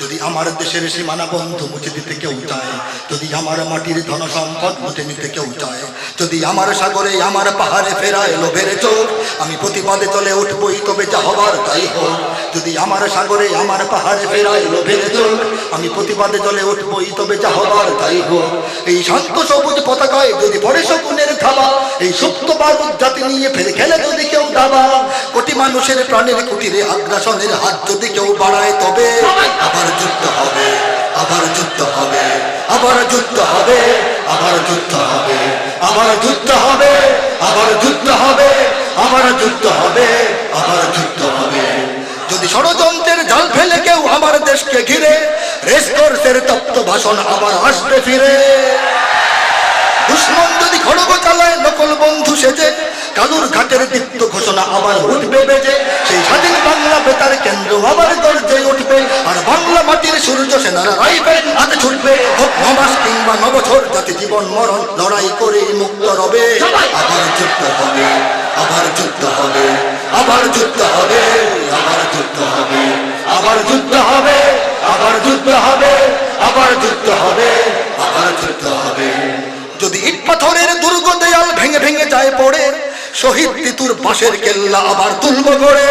যদি আমার দেশের সীমানা বন্ধ মুছে দিতে কেউ চায়, যদি আমার মাটির ধন সম্পদ মুছে নিতে কেউ চায়, যদি আমার সাগরে, আমার পাহাড়ে ফেরায় লোভের চোখ, আমি প্রতিবাদে চলে উঠবই তবে যা হবার তাই হোক। যদি আমার সাগরে, আমার পাহাড়ে ফেরায় লোভের চোখ, আমি প্রতিবাদে চলে উঠবই তবে যা হবার তাই হোক। এই শান্ত সবুজ পতাকায় যদি পড়ে শকুনের থাবা এই সুপ্ত বারুদ জাতি নিয়ে ফেলে খেলে যদি কেউ দাবা, কোটি মানুষের প্রাণের কুটিরে আগ্রাসনের হাত যদি কেউ বাড়ায় তবে আবার যুদ্ধ হবে, আবার যুদ্ধ হবে, আবার যুদ্ধ হবে, আবার যুদ্ধ হবে, আবার যুদ্ধ হবে, আবার যুদ্ধ হবে, আবার যুদ্ধ হবে, আবার যুদ্ধ হবে। যদি ষড়যন্ত্রের জাল ফেলে কেউ আমার দেশকে ঘিরে, রেসকোর্সের তপ্ত ভাষণ আবার আসবে ফিরে। দুশ্মন যদি খড়গ চালায়, নকল বন্ধু সেজে কালুর ঘাটের দীপ্ত ঘোষণা আবার উঠবে বেজে। সেই স্বাধীন বাংলা বেতার কেন্দ্র আবার গর্জে উঠবে। আর বাংলা মাটির সূর্য সেনারা রাইফেল হাতে ছুটবে। হোক নমাস কিংবা নবছর, যাতে জীবন, মরণ, লড়াই করে মুক্ত রবে। আবার যুদ্ধ হবে, আবার যুদ্ধ হবে, আবার যুদ্ধ হবে, আবার যুদ্ধ হবে, আবার যুদ্ধ হবে, আবার যুদ্ধ হবে, আবার যুদ্ধ হবে, আবার যুদ্ধ হবে। যদি ইট পাথরের দুর্গ দেয়াল ভেঙে ভেঙে যায় পড়ে শহীদ তিতুর পাশের কেল্লা আবার তুলব গড়ে।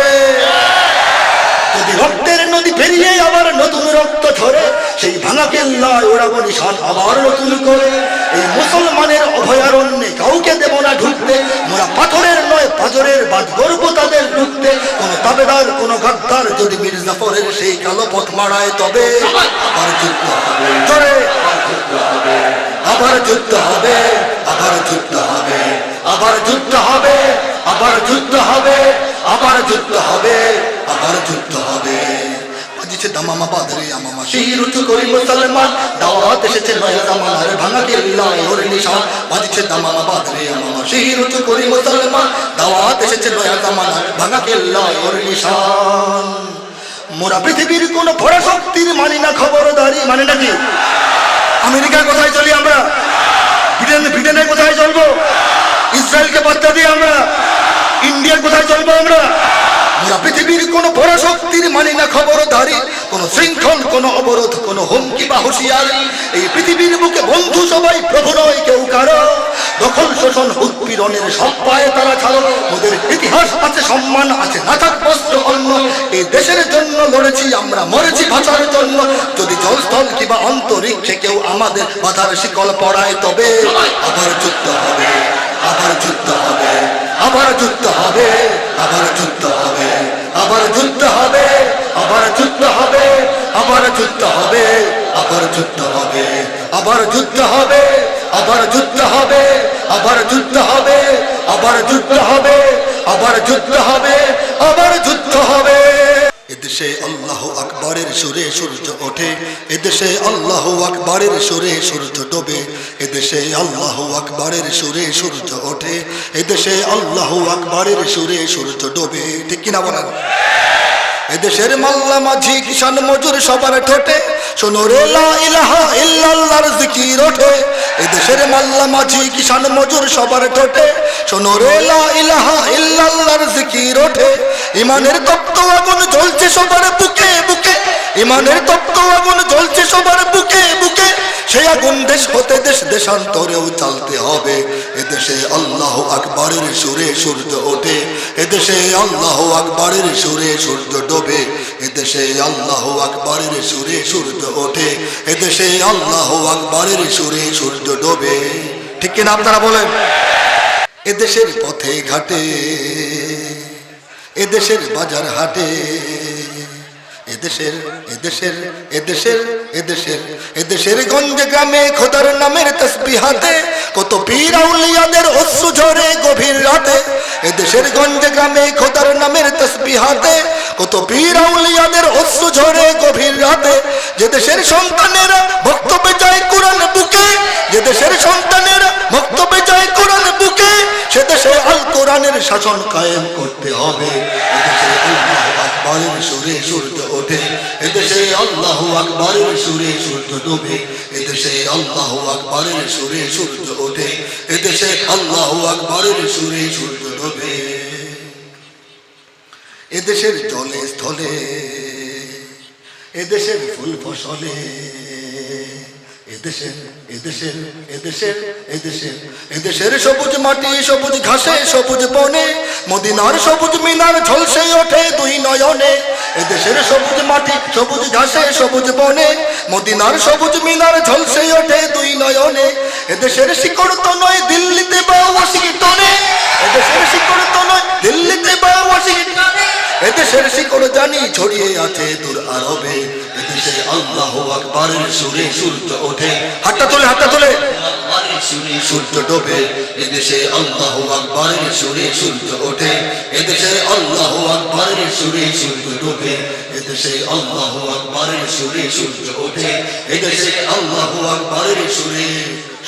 যদি রক্তের নদী আবার নতুন রক্ত সেই ভাঙা কেল্লায় নিশান আবার নতুন করে। এই মুসলমানের অভয়ারণ্যে পাথরের নয় গর্ব তাদের ঢুকতে কোন গাদ্দার যদি সেই কালো পথ মারায় তবে আবার যুদ্ধ হবে। আবার যুদ্ধ হবে। আবার যুদ্ধ হবে, আবার যুদ্ধ হবে, আবার যুদ্ধ হবে, আবার যুদ্ধ হবে, আবার যুদ্ধ হবে। বাজিছে দামামা বাদরে, আমামা শির উঁচু করি মুসলমান। দাওয়াত এসেছে নয়া জামানার ভাঙা কেল্লায় ওর নিশান। বাজিছে দামামা বাদরে, আমামা শির উঁচু করি মুসলমান। দাওয়াত এসেছে নয়া জামানার ভাঙা কেল্লায় ওর নিশান। মোরা পৃথিবীর কোন পরাশক্তির মানি না, খবরদারি। মানে নাকি? আমেরিকার কোথায় চলি আমরা? ব্রিটেন ব্রিটেনে কোথায় চলবো? ইসরায়েলকে বার্তা দিয়ে আমরা। ইন্ডিয়ার কোথায় চলবো আমরা? দেশের জন্য লড়েছি, আমরা মরেছি ভাষার জন্য। যদি জলস্থল কিংবা অন্তরিক্ষে কেউ আমাদের বাধার শিকল পড়ায়, তবে আবার যুদ্ধ হবে, আবার যুদ্ধ হবে, আবার যুদ্ধ হবে, আবার যুদ্ধ আবার যুদ্ধ হবে, আবার যুদ্ধ হবে, আবার যুদ্ধ হবে, আবার যুদ্ধ হবে, আবার যুদ্ধ হবে, আবার যুদ্ধ হবে, আবার যুদ্ধ হবে, আবার যুদ্ধ হবে। এদেশে আল্লাহ আকবরের সুরে সূর্য ওঠে, এদেশে আল্লাহ আকবরের সুরে সূর্য ডোবে, এদেশে আল্লাহ আকবরের সুরে সূর্য ওঠে, এদেশে আল্লাহ আকবরের সুরে সূর্য ডোবে। ঠিক কিনা বলেন? এদেশের মাল্লা মাঝি কিষান মজুর সবার ঠোঁটে। শোনো রে জিকির ওঠে। এদেশের মাল্লা মাঝি কিষান মজুর সবার ঠোঁটে। শোনো রে ইলাহা জিকির ওঠে। ইমানের তপ্ত আগুন জ্বলছে সবার বুকে বুকে। ইমানের তপ্ত আগুন জ্বলছে সবার বুকে বুকে। সেই আগুন দেশ হতে দেশ দেশান্তরেও চালতে হবে। এদেশে আল্লাহ আকবরের সুরে সূর্য ওঠে। এদেশে আল্লাহ আকবরের সুরে সূর্য ডোবে এদেশে আল্লাহ আকবরের সুরে সূর্য ওঠে। এদেশে আল্লাহ আকবরের সুরে সূর্য ডোবে। ঠিক কিনা আপনারা বলেন? এদেশের পথে ঘাটে, এদেশের বাজার হাটে এদেশের এদেশের এদেশের এদেশের এদেশের গঞ্জে গ্রামে খোদার নামের তসবিহাতে কত পীর আউলিয়াদের অশ্রু ঝরে গভীর রাতে, এদেশের গঞ্জে গ্রামে খোদার নামের তসবিহাতে কত পীর আউলিয়াদের অশ্রু ঝরে গভীর রাতে, যে দেশের কোরআন বুকে, যে দেশের কোরআন বুকে, সে দেশে আল কোরআনের শাসন কায়েম করতে হবে। সুরে ওঠে এদেশে আল্লাহু আকবরের সুরে সূর্য ডোবে, এদেশে আল্লাহু আকবরের সুরে সূর্য ওঠে, এদেশে আল্লাহু আকবরের সুরে সূর্য ডোবে। এদেশের জলে স্থলে, এদেশের ফুল ফসলে, এদেশের সবুজ মাটি, সবুজ ঘাসে, সবুজ বনে, মদিনার সবুজ মিনার ঝলসে ওঠে দুই নয়নে। এদেশের সবুজ মাটি, সবুজ ঘাসে, সবুজ বনে, মদিনার সবুজ মিনার ঝলসে ওঠে দুই নয়নে। এদেশের শিকড় তো নয় দিল্লিতে বা ওয়াশিংটনে। এদেশের শিকড় তো নয় দিল্লিতে বা ওয়াশিংটনে। এদেশের শিকড় জানি ছড়িয়ে আছে দূর আরবে। এদেশে আল্লাহ আকবরের সুরে সূর্য ওঠে। হাতটা তোলে হাতটা তোলে। সূর্য ডোবে, এদেশে আল্লাহ আকবরের সুরে সূর্য ওঠে, এদেশে আল্লাহ আকবরের সুরে সূর্য ডোবে, এদেশে আল্লাহ আকবরের সুরে সূর্য ওঠে, এদেশে আল্লাহ আকবরের সুরে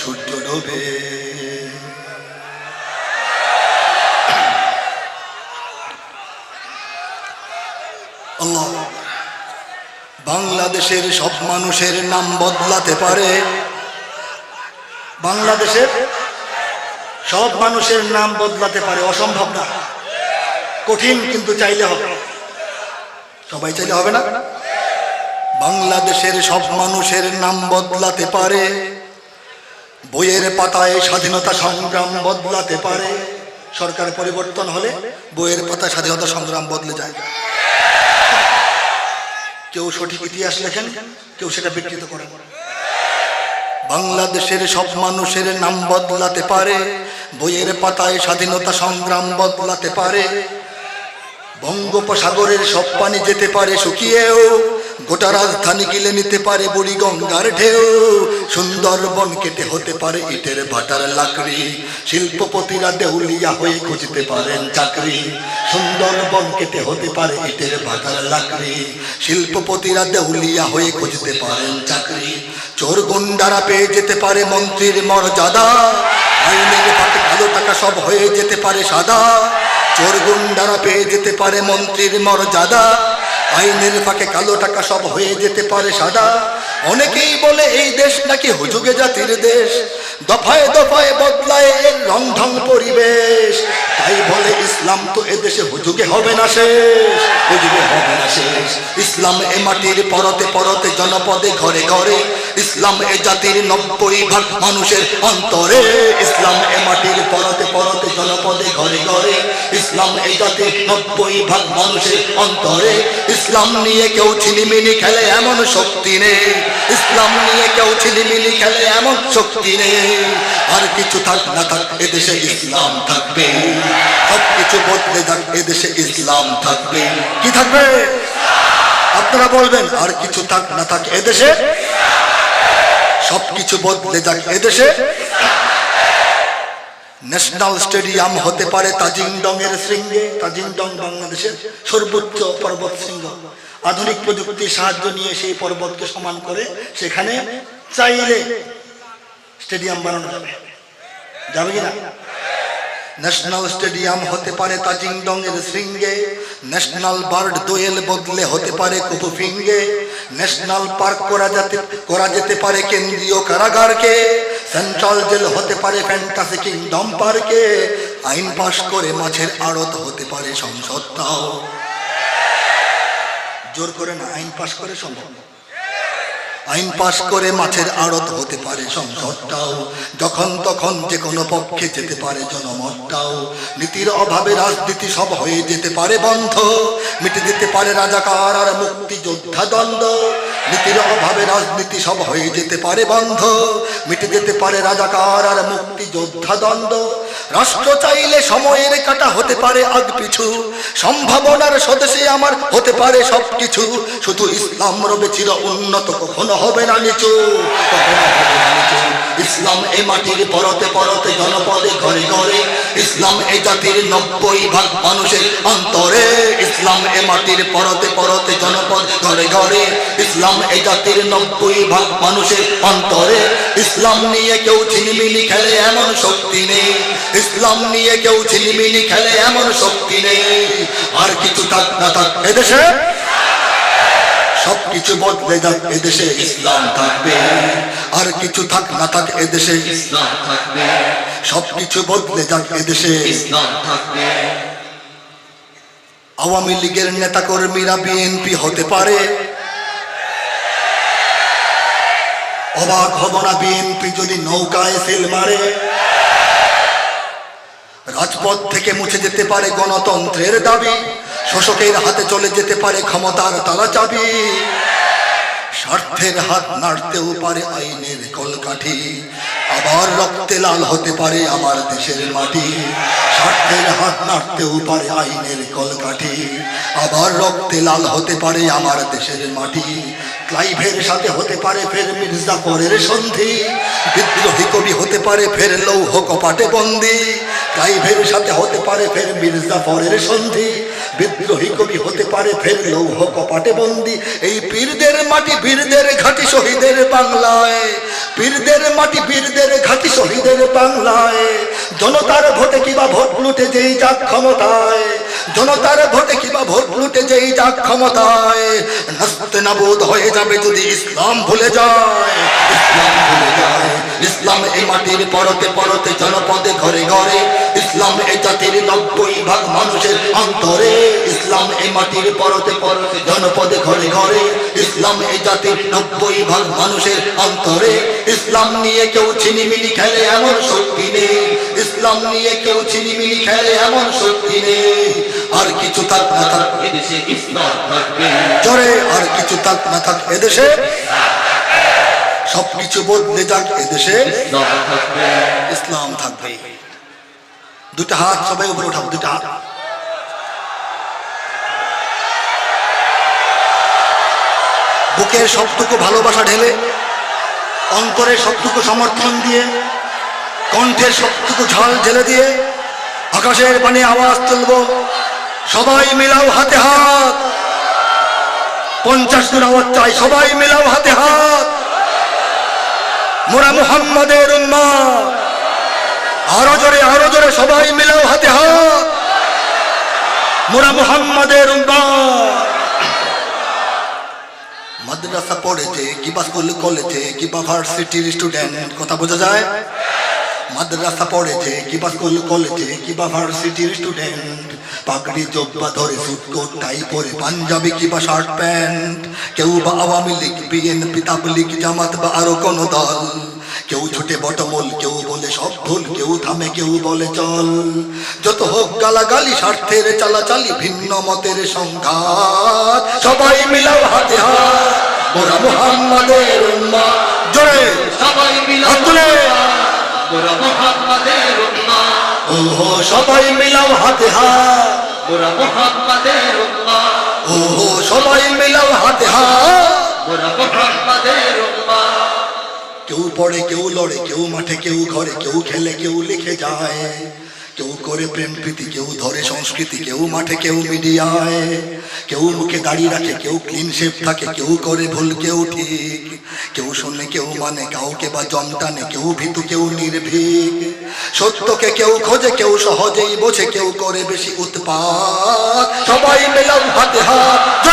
সূর্য ডোবে। বাংলাদেশের সব মানুষের নাম বদলাতে পারে। বাংলাদেশের সব মানুষের নাম বদলাতে পারে, অসম্ভব না। কঠিন কিন্তু চাইলে হবে। সবাই চাইলে হবে না? বাংলাদেশের সব মানুষের নাম বদলাতে পারে, বইয়ের পাতায় স্বাধীনতা সংগ্রাম বদলাতে পারে। সরকার পরিবর্তন হলে বইয়ের পাতায় স্বাধীনতা সংগ্রাম বদলে যায়। কেউ সঠিক ইতিহাস লেখেন, কেউ সেটা বিকৃত করেন। বাংলাদেশের সব মানুষের নাম বদলাতে পারে, বইয়ের পাতায় স্বাধীনতা সংগ্রাম বদলাতে পারে, বঙ্গোপসাগরের সব পানি যেতে পারে, শুকিয়েও গোটা রাজধানী গিলে নিতে পারে বুড়ি গঙ্গার ঢেউ। সুন্দরবন কেটে হতে পারে ইটের ভাটার লাকড়ি। শিল্পপতিরা দেউলিয়া হয়ে খুঁজতে পারেন চাকরি। সুন্দরবন কেটে হতে পারে ইটের ভাটার লাকড়ি। শিল্পপতিরা দেউলিয়া হয়ে খুঁজতে পারেন চাকরি। চোর গুন্ডারা পেয়ে যেতে পারে মন্ত্রীর মর্যাদা। আইনের কালো টাকা সব হয়ে যেতে পারে সাদা। চোর গুন্ডারা পেয়ে যেতে পারে মন্ত্রীর মর্যাদা। আইনের ফাঁকে কালো টাকা সব হয়ে যেতে পারে সাদা। অনেকেই বলে এই দেশ নাকি হুজুগে জাতির দেশ। দফায় দফায় বদলায় এর রং ঢং পরিবেশ। তাই বলে ইসলাম তো এদেশে হুজুগে হবে না শেষ। হুজুগে হবে না শেষ। ইসলাম এ মাটির পরতে পরতে জনপদে ঘরে ঘরে। ইসলাম এ জাতির নব্বই ভাগ মানুষের অন্তরে। ইসলাম এ মাটির পরতে পরতে জনপদে ঘরে ঘরে। ইসলাম এ জাতির নব্বই ভাগ মানুষের অন্তরে। ইসলাম নিয়ে কেউ ছিনিমিনি খেলে এমন শক্তি নেই। ইসলাম নিয়ে কেউ ছিনিমিনি খেলে এমন শক্তি নেই। আর কিছু থাক না থাক, এদেশে ইসলাম থাকবে। সব কিছু বদলে যাক, এদেশে ইসলাম থাকবে। কি থাকবে? আপনারা বলবেন, আর কিছু থাক না থাক, এদেশে? সব কিছু বদলে যাক, এদেশে? ন্যাশনাল স্টেডিয়াম হতে পারে তাজিংডং এর শৃঙ্গে, তাজিংডং বাংলাদেশের সর্বোচ্চ পর্বত শৃঙ্গ। আধুনিক প্রযুক্তির সাহায্য নিয়ে সেই পর্বতকে সমান করে সেখানে চাইলে স্টেডিয়াম বানানো যাবে। যাবে কিনা? ন্যাশনাল স্টেডিয়াম হতে পারে তাজিংডং এর শৃঙ্গে। ন্যাশনাল বার্ড দোয়েল বদলে হতে পারে কুপুফিঙ্গে ন্যাশনাল পার্ক করা যেতে করা যেতে পারে কেন্দ্রীয় কারাগারকে। সেন্ট্রাল জেল হতে পারে ফ্যান্টাসি কিংডম পার্কে আইন পাশ করে মাছের আড়ত হতে পারে সংসদটাও জোর করে না আইন পাশ করে সম্ভব। আইন পাশ করে মাছের আড়ত হতে পারে সংসদটাও যখন তখন যে কোনো পক্ষে যেতে পারে জনমতটাও। নীতির অভাবে রাজনীতি সব হয়ে যেতে পারে বন্ধ। মিটে যেতে পারে রাজাকার আর মুক্তিযোদ্ধা দ্বন্দ্ব। নীতির অভাবে রাজনীতি সব হয়ে যেতে পারে বন্ধ। মিটে যেতে পারে রাজাকার আর মুক্তিযোদ্ধা দ্বন্দ্ব। রাষ্ট্র চাইলে সময়ের কাটা হতে পারে আগ পিছু। সম্ভাবনার স্বদেশে আমার হতে পারে সবকিছু। শুধু ইসলাম রবে চির উন্নত, কখনো হবে না নিচু। কখনো হবে না নিচু। ইসলাম এ মাটির পরতে পরতে জনপদে ঘরে ঘরে। ইসলাম এ জাতির নব্বই ভাগ মানুষের অন্তরে। ইসলাম এ মাটির পরতে পরতে জনপদ ঘরে ঘরে। ইসলাম এ জাতির ভাগ মানুষের অন্তরে। ইসলাম নিয়ে কেউ ছিনিমিনি খেলে এমন শক্তি নেই। ইসলাম নিয়ে কেউ ছিনিমিনি খেলে এমন শক্তি নেই। আর কিছু থাক না থাক এদেশে, সবকিছু বদলে যাক এদেশে ইসলাম থাকবে। আর কিছু থাক না থাক এদেশে ইসলাম থাকবে। সবকিছু বদলে যাক এদেশে ইসলাম থাকবে। আওয়ামী লীগের নেতা কর্মীরা বিএনপি হতে পারে অবাক হব না বিএনপি যদি নৌকায় সেল মারে। রাজপথ থেকে মুছে যেতে পারে গণতন্ত্রের দাবি। শোষকের হাতে চলে যেতে পারে ক্ষমতার তালা চাবি। স্বার্থের হাত নাড়তেও পারে আইনের কলকাঠি। আবার রক্তে লাল হতে পারে আমার দেশের মাটি। স্বার্থের হাত নাড়তেও পারে আইনের কলকাঠি। আবার রক্তে লাল হতে পারে আমার দেশের মাটি। ক্লাইভের সাথে হতে পারে ফের মির্জা পরের সন্ধি। বিদ্রোহী কবি হতে পারে ফের লৌহ কপাটে বন্দি। ক্লাইভের সাথে হতে পারে ফের মির্জা পরের সন্ধি। বিদ্রোহী কবি হতে পারে ফের লৌহ কপাটে বন্দি। এই পীরদের মাটি বীরদের ঘাটি শহীদের বাংলায়। পীরদের মাটি বীরদের ঘাটি শহীদের বাংলায়। জনতার ভোটে কিবা ভোট লুটে যেই যাক ক্ষমতায়। জনতার ভোটে কিবা ভোট লুটে যেই যাক ক্ষমতায়। নাস্তে নাবোধ হয়ে যাবে যদি ইসলাম ভুলে যায়। ইসলাম এই মাটির পরতে পরতে জনপদে ঘরে ঘরে। ইসলাম এই জাতির নব্বই ভাগ মানুষের অন্তরে। ইসলাম এই মাটির পরতে পরতে জনপদে ঘরে ঘরে। ইসলাম এই জাতির নব্বই ভাগ মানুষের অন্তরে। ইসলাম নিয়ে কেউ ছিনিমিনি খেলে এমন শক্তি নেই। ইসলাম নিয়ে কেউ ছিনিমিনি খেলে এমন শক্তি নেই। আর কিছু থাক না থাক এদেশে ইসলাম জোরে, আর কিছু থাক না থাক এদেশে। সবকিছু বদলে যাক এদেশে। ইসলাম থাকবে। দুটা হাত সবাই উপরে উঠাবো দুটা হাত। বুকের সবটুকু ভালোবাসা ঢেলে, অন্তরের সবটুকু সমর্থন দিয়ে, কণ্ঠের সবটুকু ঝাল ঢেলে দিয়ে, আকাশের পানে আওয়াজ তুলব। সবাই মিলাও হাতে হাত। পঞ্চাশ জন আওয়াজ চাই, সবাই মিলাও হাতে হাত। মোরা মুহাম্মাদের আরও জোরে আরও জোরে সবাই মিলাও হাতে হাত। মোরা মুহাম্মাদের মাদ্রাসা পড়েছে কিবা স্কুল কলেজে কিবা ভার্সিটির স্টুডেন্ট, কথা বোঝা যায়? মাদ্রাসা পড়েছে কিবা স্কুল কলেজে কিবা ভার্সিটির স্টুডেন্ট পাগড়ি জব্বা ধরে সুটকোট টাই পরে পাঞ্জাবি কিবা শার্ট প্যান্ট কেউ বা আওয়ামী লীগ বিএনপি তাবলিগ জামাত বা আরও কোনো দল। কেউ ছুটে বটমল, কেউ বলে সব ভুল, কেউ থামে, কেউ বলে চল। যত হোক গালাগালি, স্বার্থের চালাচালি, ভিন্ন মতের সংঘাত। সবাই মিলাও হাতে হাত। মোরা মুহাম্মাদের উম্মা জোরে! সবাই মিলাও। মোরা মোহাম্মদের উম্মাহ। ওহো সবাই মিলাও হাতে হাত। মোরা মোহাম্মদের উম্মাহ। ওহো সবাই মিলাও হাতে হাত। মোরা মোহাম্মদের উম্মাহ। কেউ পড়ে কেউ লড়ে কেউ মাঠে কেউ ঘরে কেউ খেলে কেউ লিখে যায়। কেউ করে প্রেম প্রীতি, কেউ ধরে সংস্কৃতি, কেউ মাঠে, কেউ মিডিয়ায়, কেউ মুখে দাঁড়িয়ে রাখে, কেউ ক্লিন শেপ থাকে, কেউ করে ভুল, কেউ ঠিক। কেউ শুনে, কেউ মানে কাউকে বা জমটানে কেউ ভীতু, কেউ নির্ভীক। সত্যকে কেউ খোঁজে, কেউ সহজেই বোঝে, কেউ করে বেশি উৎপাত। সবাই মেলাও হাতে হাত।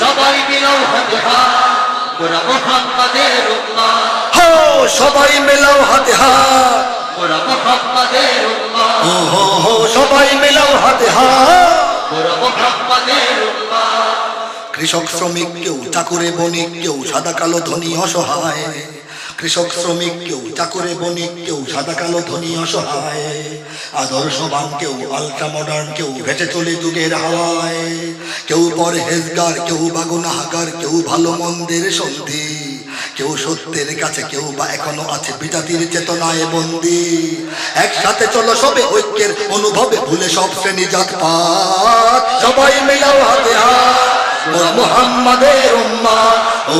সবাই মিলাও হাতে হাত। সবাই মেলাও হাতে হাত। সবাই মিলাও হাতে হাত। কৃষক শ্রমিক কেউ চাকরে বণিক কেউ সাদা কালো ধনী অসহায়। কৃষক শ্রমিক কেউ চাকুরে বণিক কেউ সাদা কালো ধনী অসহায়। আদর্শবান কেউ আলট্রা মডার্ন কেউ ভেসে চলে যুগের হাওয়ায়। কেউ পরে হেজগার কেউ বাগুনাহাগার কেউ ভালো মন্দের সন্ধি। কেউ সত্যের কাছে কেউ বা এখনও আছে বিজাতির চেতনায় বন্দি। একসাথে চলো সবে ঐক্যের অনুভবে, ভুলে সব শ্রেণি জাত সবাই মিলাও হাতে হাত, মোরা মুহাম্মাদের উম্মা ও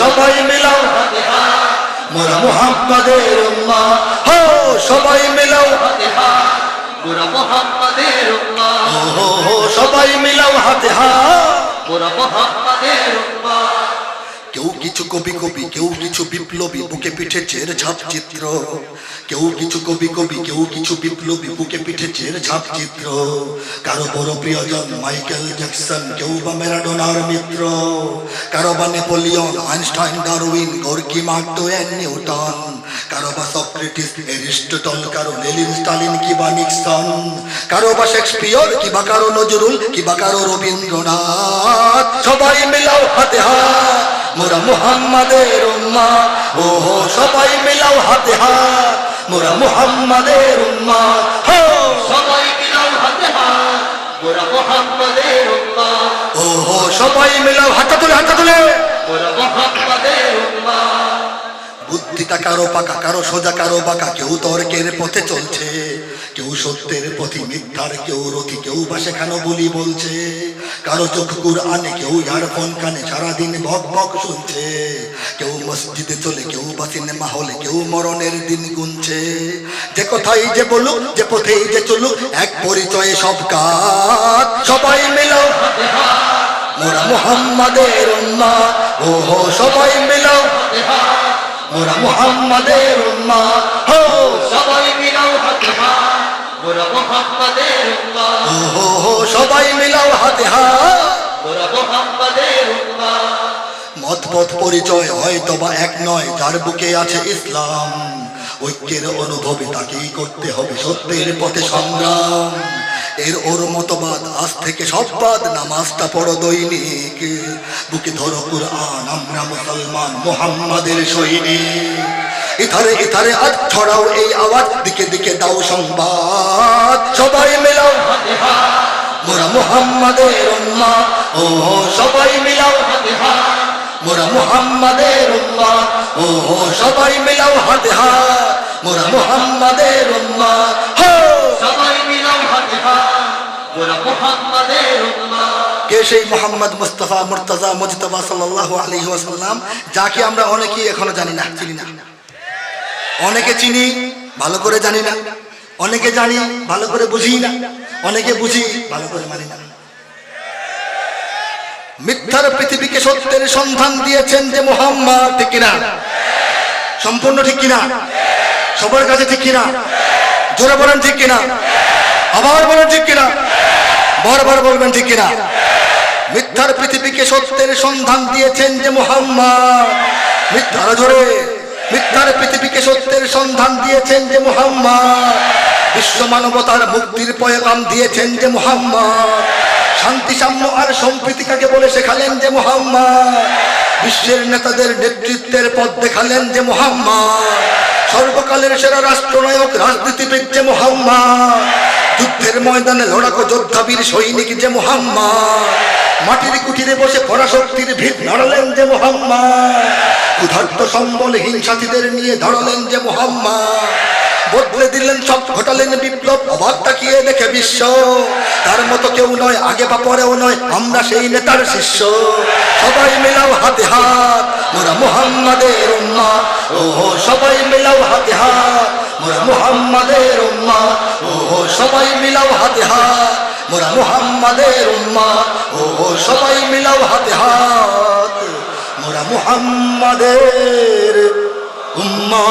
সবাই মিলাও হাতে হাত, মোরা মুহাম্মাদের উম্মা হো, সবাই মিলাও হাতে হাত, মোরা মোহাম্মদের উম্মাহ। ও সবাই মিলাও হাতে হাত, মোরা মোহাম্মদের উম্মাহ। কেউ কিছু কবি কবি, কেউ কিছু বিপ্লবী, বুকে পিঠে চের ছাপ চিত্র। কেউ কিছু কবি কবি, কেউ কিছু বিপ্লবী, বুকে পিঠে চের ছাপ চিত্র। কারও বড় প্রিয়জন, মাইকেল জ্যাকসন, কেউ বা ম্যারাডোনার মিত্র। কারও বা নেপোলিয়ন, আইনস্টাইন, ডারউইন, গর্কি, মার্টো অ্যান্ড নিউটন। কারও বা সক্রেটিস এরিস্টটল কারও লেলিন, স্টালিন, কিবা নিক্সন। কারও বা শেক্সপিয়র, কিবা কারও নজরুল, কিবা কারও রবীন্দ্রনাথ। সবাই মিলাও হাতে হাত। মোরা মুহাম্মাদের উম্মা। ওহো সবাই মিলাও হাতে হাত। মোরা মুহাম্মাদের উম্মা। হো! সবাই মিলাও হাতে হাত। মোরা মোহাম্মদের ও হো সবাই মিলাও হাতে তুলে হাতে তুলে মোরা মোহাম্মদের উম্মাহ বুদ্ধিটা কারও পাকা, কারও সোজা, কারও বাঁকা। কেউ তর্কের পথে চলছে, কেউ সত্যের পথে মিথ্যার, কেউ রথি, কেউ বা শেখানো বলি বলছে। কারও চোখ আনে কেউ ইয়ারফোন কানে, সারাদিন ভক ভক শুনছে। কেউ মসজিদে চলে, কেউ বা সিনেমা হলে, কেউ মরণের দিন গুনছে। যে কথাই যে বলুক, যে পথেই যে চলুক, এক পরিচয়ে সব কাজ। সবাই মিলাও মোরা মুহাম্মাদের ওহো, সবাই মিলাও মোরা মুহাম্মাদের উম্মা হো সবাই মিলাও হাতে হাত। মোরা মোহাম্মদের উম্মাহ ওহো হো সবাই মিলাও হাতে হাত। মোরা মোহাম্মদের উম্মাহ মত পথ পরিচয় হয়তো বা এক নয় যার বুকে আছে ইসলাম। ঐক্যের অনুভবে তাকেই করতে হবে সত্যের পথে সংগ্রাম। এর ওর মতবাদ আজ থেকে সব বাদ নামাজটা পড়ো দৈনিক। বুকে ধরো কুরআন, আমরা মুসলমান, মোহাম্মদের সৈনিক। ইথারে ইথারে আজ ছড়াও এই আওয়াজ, দিকে দিকে দাও সংবাদ। সবাই মেলাও মোরা মুহাম্মাদের উম্মা, ও সবাই মিলাও মোরা মুহাম্মাদের উম্মা, ও সবাই মিলাও হাতে হাত। মোরা মুহাম্মাদের উম্মা, হো! সবাই মিলাও হাতে হাত মোরা মোহাম্মদের উম্মাহ কে সেই মোহাম্মদ মুস্তাফা মুর্তাজা মুজতবা সাল্লাল্লাহু আলাইহি ওয়াসাল্লাম? যাকে আমরা অনেকেই এখনও জানি না, চিনি না। অনেকে চিনি, ভালো করে জানি না। অনেকে জানি, ভালো করে বুঝি না। অনেকে বুঝি, ভালো করে মানি না। মিথ্যার পৃথিবীকে সত্যের সন্ধান দিয়েছেন যে মোহাম্মদ ঠিক কিনা? সম্পূর্ণ ঠিক কিনা? সবার কাছে ঠিক কিনা? জোরে বলেন ঠিক কিনা? আবার বলেন ঠিক কিনা? বারবার বলবেন, ঠিক কিনা? মিথ্যার পৃথিবীকে সত্যের সন্ধান দিয়েছেন যে মোহাম্মদ। মিথ্যার জোরে মিথ্যার পৃথিবীকে সত্যের সন্ধান দিয়েছেন যে মোহাম্মদ। বিশ্ব মানবতার মুক্তির পয়গাম দিয়েছেন যে মোহাম্মদ। শান্তি, সাম্য আর সম্প্রীতি কাকে বলে শেখালেন যে মোহাম্মদ? বিশ্বের নেতাদের নেতৃত্বের পথ দেখালেন যে মোহাম্মদ। সর্বকালের সেরা রাষ্ট্রনায়ক, রাজনীতিবিদ যে মোহাম্মদ। যুদ্ধের ময়দানে লড়াকো যোদ্ধাবীর সৈনিক যে মোহাম্মদ। মাটির কুটিরে বসে পরাশক্তির ভিড় নড়ালেন যে মোহাম্মদ। ক্ষুধার্ত সম্বল হিংসাথীদের নিয়ে ধরালেন যে মোহাম্মদ। বদলে দিলেন, সব ঘটালেন বিপ্লব, অবাক তাকিয়ে দেখে বিশ্ব। তার মতো কেউ নয়, আগে বা পরেও নয়, আমরা সেই নেতার শিষ্য। সবাই মেলাও হাতে হাত মোরা মুহাম্মাদের উম্মা ওহো, সবাই মেলাও হাতে হাত। মোরা মুহাম্মাদের উম্মা, ও সবাই মিলাও হাতে হাত। মোরা মুহাম্মাদের উম্মা, ও সবাই মিলাও হাতে হাত। মোরা মুহাম্মাদের উম্মা।